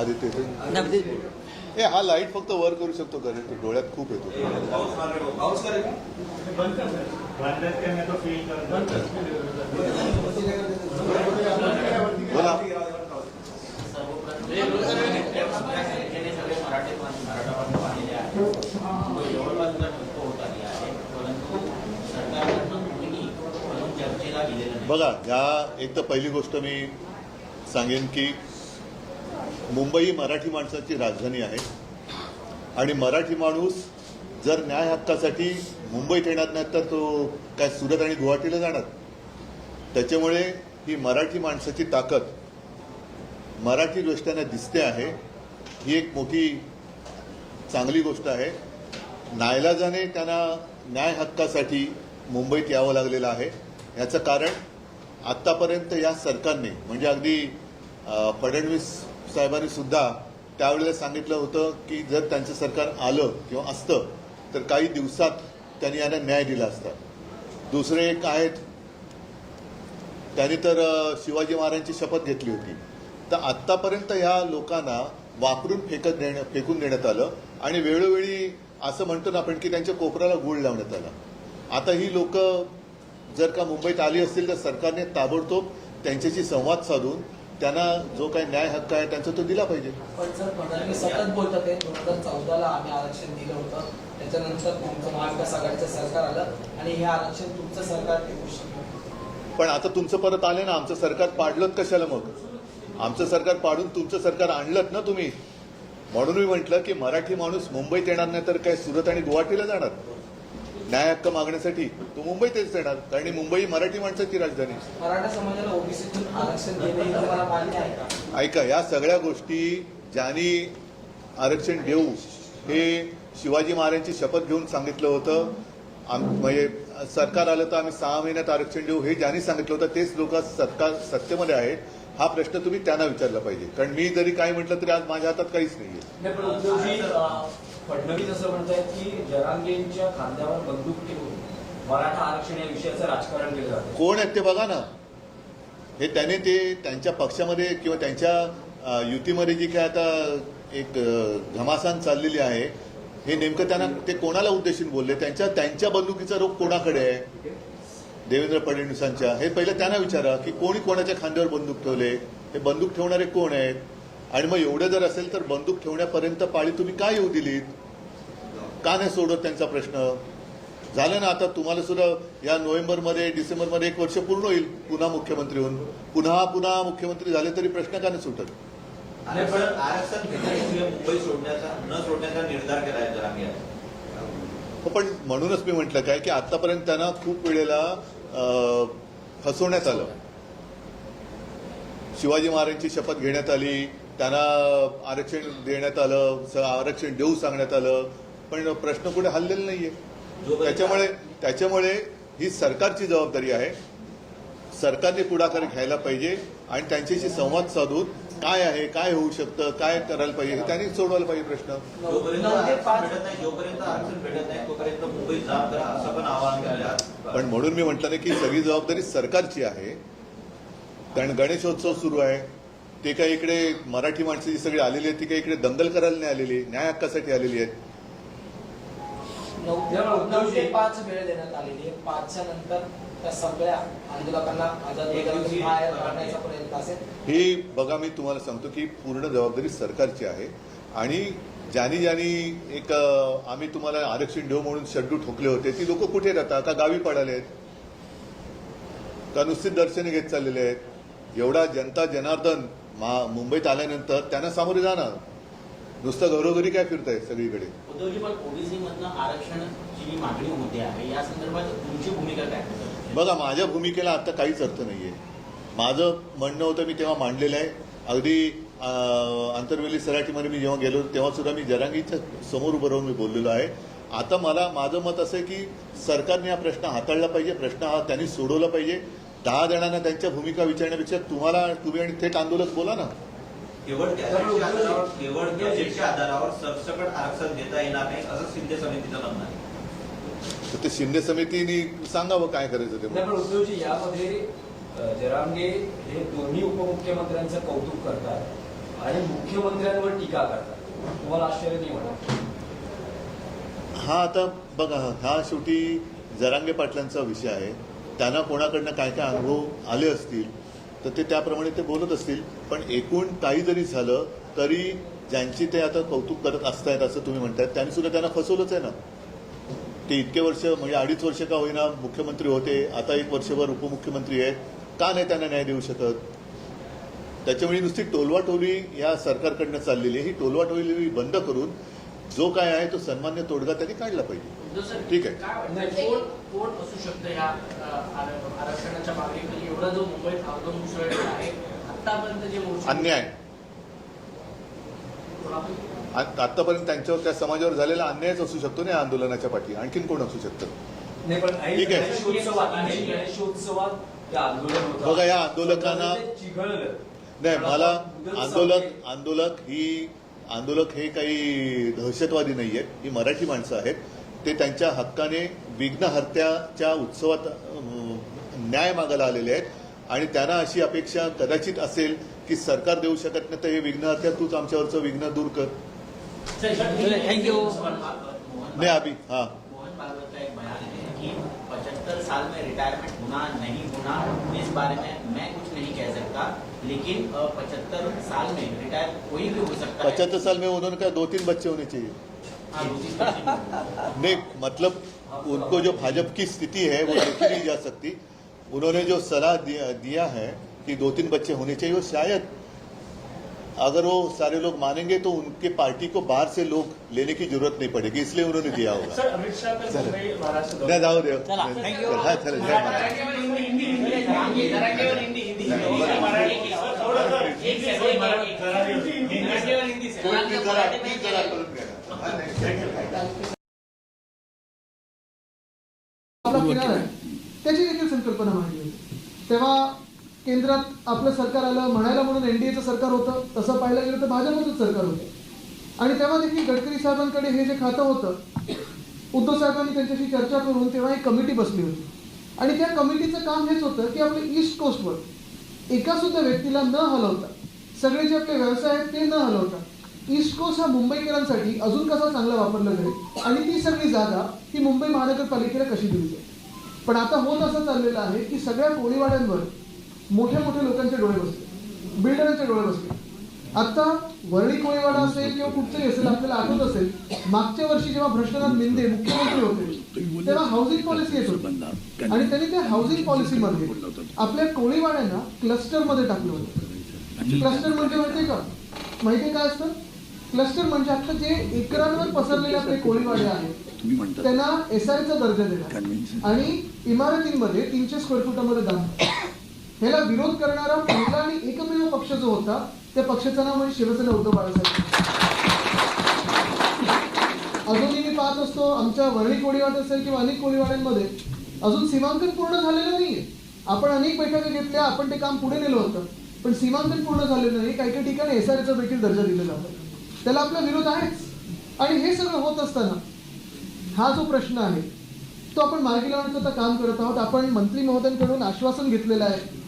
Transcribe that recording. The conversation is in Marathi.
आदित्य. ए हा लाइट फक्त वर करू शकतो का रे? तो डोळ्यात खूप येतो बोला बघा ह्या एक तर पहिली गोष्ट मी सांगेन की मुंबई ही मराठी माणसाची राजधानी आहे. आणि मराठी माणूस जर न्याय हक्कासाठी मुंबईत येणार नाही तर तो काय सुरत आणि गुवाहाटीला जाणार? त्याच्यामुळे ही मराठी माणसाची ताकद मराठी दृष्ट्याने दिसते आहे. ही एक मोठी चांगली गोष्ट आहे. नायलाजाने त्यांना न्याय हक्कासाठी मुंबईत यावं लागलेलं आहे. याचं कारण आत्तापर्यंत या सरकारने म्हणजे अगदी फडणवीस साहेबांनी सुद्धा त्यावेळेला सांगितलं होतं की जर त्यांचं सरकार आलं किंवा असतं तर काही दिवसात त्यांनी यांना न्याय दिला असता. दुसरे एक आहेत त्यांनी तर शिवाजी महाराजांची शपथ घेतली होती. तर आत्तापर्यंत ह्या लोकांना वापरून फेकत देणं फेकून देण्यात आलं आणि वेळोवेळी असं म्हणतो ना आपण की त्यांच्या कोपऱ्याला गुळ लावण्यात आला. आता ही लोक जर का मुंबईत आली असतील तर सरकारने ताबडतोब त्यांच्याशी संवाद साधून त्यांना जो काही न्याय हक्क आहे त्यांचा तो दिला पाहिजे. पण सर फडणवीस सतत बोलतात आहे. दोन हजार चौदाला आम्ही आरक्षण दिलं होतं. त्याच्यानंतर तुमचं महाविकास आघाडीचं सरकार आलं आणि हे आरक्षण तुमचं सरकार टिकू पण आता तुमचं परत आले ना आमचं सरकार पाडलं कशाला मग? आमचं सरकार पाडून तुमचं सरकार आणलं ना तुम्ही? म्हणून मी म्हटलं की मराठी माणूस मुंबईत येणार नाही तर काय सुरत आणि गुवाहाटीला जाणार? न्याय हक्क मागण्यासाठी तो मुंबईतच येणार कारण ही मुंबई मराठी माणसाची राजधानी आहे. मराठा समाजाला ओबीसीतून आरक्षण देणे तुम्हाला मान्य आहे का? ऐका या सगळ्या गोष्टी ज्यांनी आरक्षण देऊ हे शिवाजी महाराजांची शपथ घेऊन सांगितलं होतं. आम म्हणजे सरकार आलं तर आम्ही सहा महिन्यात आरक्षण देऊ हे ज्यांनी सांगितलं होतं तेच लोक सरकार सत्तेमध्ये आहेत. हा प्रश्न तुम्ही त्यांना विचारला पाहिजे. कारण मी जरी काय म्हटलं तरी आज माझ्या हातात काहीच नाही अं, फडणवीस असं म्हणतायत की जरांगेंच्या खांद्यावर बंदूक ठेवून मराठा आरक्षण या विषयाचं राजकारण केलं जातं. कोण आहेत ते बघा ना. हे त्याने ते त्यांच्या पक्षामध्ये किंवा त्यांच्या युतीमध्ये जी काय आता एक घमासान चाललेली आहे हे नेमकं त्यांना ते कोणाला उद्देशून बोलले? त्यांच्या त्यांच्या बंदुकीचा रोग कोणाकडे आहे? देवेंद्र फडणवीसांच्या. हे पहिलं त्यांना विचारा की कोणी कोणाच्या खांद्यावर बंदूक ठेवले? हे बंदूक ठेवणारे कोण आहेत? आणि मग एवढं जर असेल तर बंदूक ठेवण्यापर्यंत पाळी तुम्ही का येऊ दिलीत? का नाही सोडत त्यांचा प्रश्न? झालं ना आता तुम्हाला सुद्धा या नोव्हेंबरमध्ये डिसेंबरमध्ये एक वर्ष पूर्ण होईल पुन्हा मुख्यमंत्री होऊन. पुन्हा पुन्हा मुख्यमंत्री झाले तरी प्रश्न का नाही सुटत? आणि पण आरक्षण घेण्याशिवाय मुंबई सोडण्याचा न सोडण्याचा निर्धार केला आहे जरांगे यांनी. हो, पण म्हणूनच मी म्हटलं काय की आतापर्यंत त्यांना खूप वेळेला फसवण्यात आलं. शिवाजी महाराजांची शपथ घेण्यात आली. त्यांना आरक्षण देण्यात आलं स- आरक्षण देऊ सांगण्यात आलं पण प्रश्न कुठे हल्लेला नाहीये. त्याच्यामुळे त्याच्यामुळे ही सरकारची जबाबदारी आहे. सरकारने पुढाकार घ्यायला पाहिजे आणि त्यांच्याशी संवाद साधून काय आहे काय होऊ शकतं काय करायला पाहिजे हे त्यांनी सोडवायला पाहिजे प्रश्न. जोपर्यंत नऊ ते आरक्षण पाच भेटत नाही जोपर्यंत आरक्षण भेटत नाही तोपर्यंत मुंबईत जाम करा असं पण आवाहन केलं आहे. पण म्हणून मी म्हटलं ना की सगळी जबाबदारी सरकारची आहे. कारण गणेशोत्सव सुरू आहे. ते काही इकडे मराठी माणसं जी सगळी आलेली आहेत ती काही इकडे दंगल करायला नाही आलेली न्याय हक्कासाठी आलेली आहेत? नऊ नऊ ते पाच वेळ देण्यात आलेली आहे. पाचच्या नंतर त्या सगळ्या आंदोलकांना बाहेर काढण्याचा प्रयत्न असेल. ही बघा मी तुम्हाला सांगतो की पूर्ण जबाबदारी सरकारची आहे. आणि ज्यांनी ज्यांनी एक आम्ही तुम्हाला आरक्षण देऊ म्हणून शड्डू ठोकले होते ती लोक कुठे राहतात? का गावी पडाले आहेत. का नुसती दर्शने घेत चाललेले आहेत? एवढा जनता जनार्दन मा मुंबईत आल्यानंतर त्यांना सामोरे जाणार नुसतं घरोघरी काय फिरताय सगळीकडे? आहे. बघा माझ्या भूमिकेला आता काहीच अर्थ नाहीये. माझं म्हणणं होतं मी तेव्हा मांडलेलं आहे. अगदी आंतरवेली सराठीमध्ये मी जेव्हा गेलो तेव्हा सुद्धा मी जरांगीच्या समोर उभं राहून मी बोललेलो आहे. आता मला माझं मत असं आहे की सरकारने हा प्रश्न हाताळला पाहिजे. प्रश्न हा त्यांनी सोडवला पाहिजे. दहा जणांना त्यांच्या भूमिका विचारण्यापेक्षा तुम्हाला तुम्ही आणि थेट आंदोलक बोला ना. केवळ केवळ गॅजेटच्या आधारावर सरसकट आरक्षण देता येणार नाही असं शिंदे समितीचं म्हणणं आहे. तर ते शिंदे समितीने सांगावं काय करायचं ते? नाही पण उद्धवजी यामध्ये जरांगे हे दोन्ही उपमुख्यमंत्र्यांचं कौतुक करतात आणि मुख्यमंत्र्यांवर टीका करतात. तुम्हाला आश्चर्य नाही वाटत? हा आता बघा हा शेवटी जरांगे पाटलांचा विषय आहे. त्यांना कोणाकडनं काय काय अनुभव आले असतील तर ते त्याप्रमाणे ते बोलत असतील. पण एकूण काही जरी झालं तरी ज्यांची ते आता कौतुक करत असतायत असं तुम्ही म्हणतायत त्यांनी सुद्धा त्यांना फसवलंच आहे ना. ते इतके वर्ष म्हणजे अडीच वर्ष का होईना मुख्यमंत्री होते आता एक वर्षभर उपमुख्यमंत्री आहेत. का नाही त्यांना न्याय देऊ शकत? त्याच्यामुळे नुसती टोलवाटोली या सरकारकडनं चाललेली आहे. ही टोलवाटोली बंद करून जो काय आहे तो सन्मान्य तोडगा त्यांनी काढला पाहिजे ठीक आहे. अन्याय आतापर्यंत त्यांच्यावर त्या समाजावर झालेला अन्यायच असू शकतो ना या आंदोलनाच्या पाठी आणखीन कोण असू शकतं नाही पण ऐन ठीक आहे. बघा, या आंदोलकांना- नाही मला आंदोलक. आंदोलक ही आंदोलक हे काही दहशतवादी नाही आहेत ही मराठी माणसं आहेत. ते त्यांच्या हक्काने विघ्नहर्त्याच्या उत्सवात न्याय मागायला आलेले आहेत. आणि त्यांना अशी अपेक्षा कदाचित असेल की सरकार देऊ शकत नाही तर हे विघ्नहर्त्या तूच आमच्यावरचं विघ्न दूर कर. मोहन नाही अभि हां. है पचहत्तर साल में रिटायरमेंट होना नहीं होना इस बारे में मैं कुछ नहीं कह सकता. लेकिन पचहत्तर साल में रिटायर कोई भी हो सकता है। पचहत्तर साल में उन्होंने कहा दो तीन बच्चे होने चाहिए। हाँ, नहीं मतलब उनको जो भाजपा की स्थिति है वो देखी नहीं जा सकती। उन्होंने जो सलाह दिया, दिया है कि दो तीन बच्चे होने चाहिए वो शायद अगर वो सारे लोग मानेंगे तो उनके पार्टी को बाहर से लोग लेने की ज़रूरत नहीं पड़ेगी इसलिए उन्होंने दिया होगा। सर अमित शाह चला. त्याची देखील संकल्पना मांडली होती. तेव्हा केंद्रात आपलं सरकार आलं म्हणायला म्हणून एनडीएचं सरकार होतं तसं पाहायला गेलं तर भाजपचंच सरकार होतं. आणि तेव्हा देखील गडकरी साहेबांकडे हे जे खातं होतं उद्धव साहेबांनी त्यांच्याशी चर्चा करून तेव्हा एक कमिटी बसली होती. आणि त्या कमिटीचं काम हेच होतं की आपल्या ईस्ट कोस्टवर एका सुद्धा व्यक्तीला न हलवता सगळे जे आपले व्यवसाय आहेत ते न हलवता ईस्ट कोस्ट हा मुंबईकरांसाठी अजून कसा चांगला वापरला जाईल? आणि ती सगळी जागा ही मुंबई महानगरपालिकेला कशी दिली जाईल? पण आता होत असं चाललेलं आहे की सगळ्या कोळीवाड्यांवर मोठ्या मोठ्या लोकांचे डोळे बसले बिल्डरांचे डोळे बसले. आता वरळी कोळीवाडा असेल किंवा कुठचंही असेल आपल्याला आठवत असेल मागच्या वर्षी जेव्हा भ्रष्टनाथ मिंदे मुख्यमंत्री होते तेव्हा हाऊसिंग पॉलिसी येत होती. आणि त्यांनी त्या हाऊसिंग पॉलिसीमध्ये आपल्या कोळीवाड्यांना क्लस्टरमध्ये टाकलं होतं. क्लस्टर म्हणजे माहितीये का? माहितीये काय असतं? क्लस्टर म्हणजे आता जे एकरांवर पसरलेले आपले कोळीवाडे आहेत त्यांना एस चा दर्जा देणार आणि इमारतींमध्ये तीनशे स्क्वेअर फुटामध्ये दाम ह्याला विरोध करणारा पहिला आणि एकमेव पक्ष जो होता त्या पक्षाचं नाव म्हणजे शिवसेना उद्धव बाळासाहेब अजूनही मी पाहत असतो आमच्या वरळी कोळीवाड असेल किंवा अनेक कोळीवाड्यांमध्ये अजून सीमांकन पूर्ण झालेलं नाहीये. आपण अनेक बैठका घेतल्या आपण ते काम पुढे नेलं होतं. पण सीमांकन पूर्ण झालेलं नाही काही काही ठिकाणी एस चा देखील दर्जा दिलेला होता त्याला आपला विरोध आहेच. आणि हे सगळं होत असताना हा जो प्रश्न आहे तो आपण मार्गी लावण्याचं काम करत आहोत. आपण मंत्री महोदयांकडून आश्वासन घेतलेलं आहे.